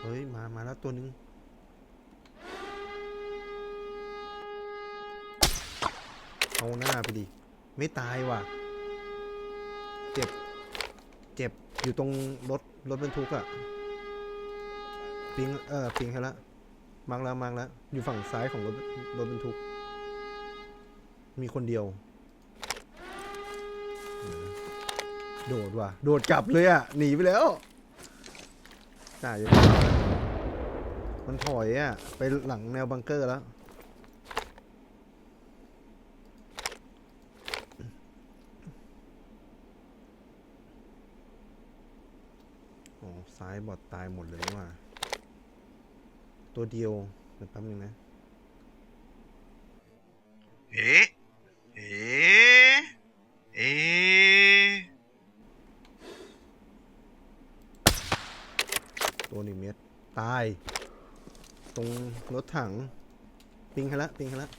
เฮ้ย มา มาแล้วตัวหนึง เอาหน้าไปดิ ไม่ตายว่ะ เจ็บ เจ็บ อยู่ตรงรถ รถบรรทุกอะปิง เออปิงให้ละมังแล้วมังแล้ว อยู่ฝั่งซ้ายของรถ รถบรรทุก มีคนเดียว โดดว่ะ โดดกลับเลยอะหนีไปแล้ว น่าจะมันถอยอะไปหลังแนวบังเกอร์แล้วโอ้ซ้ายบอดตายหมดเลยว่าตัวเดียวเดี๋ยวแป๊บนึงนะ เอ๊ะ เอ๊ะ เอ๊ะ ตัวหนึ่งเม็ดตาย ตรงรถถัง ปิงให้ละปิงให้ละ